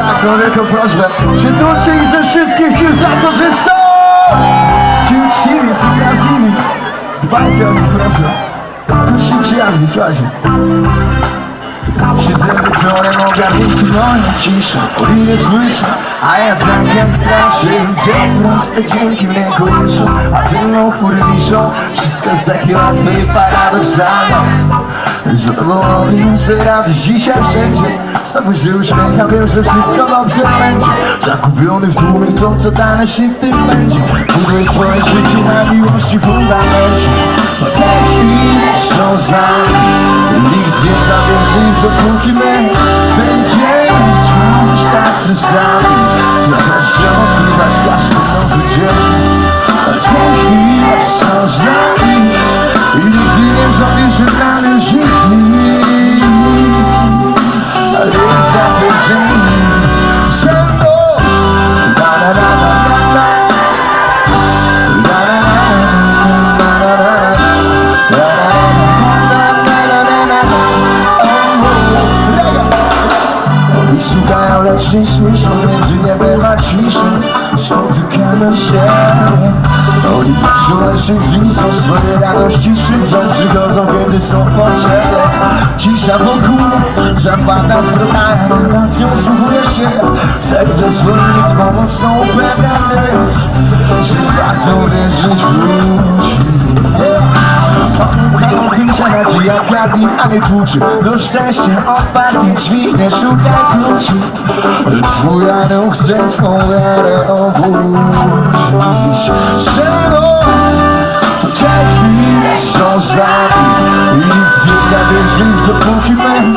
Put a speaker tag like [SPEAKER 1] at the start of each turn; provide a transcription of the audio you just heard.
[SPEAKER 1] tak, to tylko prośbę. Przytulcie ich ze wszystkich sił za to, że są! Ci uczciwi, ci prawdziwi. Dbajcie o nich proszę. Bądźcie przyjaźni, słuchajcie. Siedzę wieczorem ogarnięty moją ciszę Oni nie słyszę, a ja jak w trasie Gdzie proste dźwięki ręku wiszą A mną chmury wiszą. Wszystko jest takie łatwe i paradoksalne Zadowolony muszę radość dzisiaj wszędzie. Znowu się uśmiecham, wiem, że wszystko dobrze będzie. Zakupiony w tłumie, co dane się w tym będzie. Buduję swoje życie na miłości fundamencie. Te chwile są szukają, lecz nie słyszą Między niebem a ciszą. Spotykamy się. Oni patrzą, lecz widzą. Swoje radości szydzą Przychodzą, kiedy są potrzebne. Cisza wokół Zapada zbrodnia słuchuje się. Serce swoim rytmom mocno upewnione. Że warto wierzyć w ludzi? Pamiętaj że nadzieja kradnie, a nie tłuczy. Do szczęścia otwartych drzwi nie szukaj kluczy. Twój anioł chce twą wiarę obrócić mną to te chwile są z nami I nikt nie zawierzy, dopóki my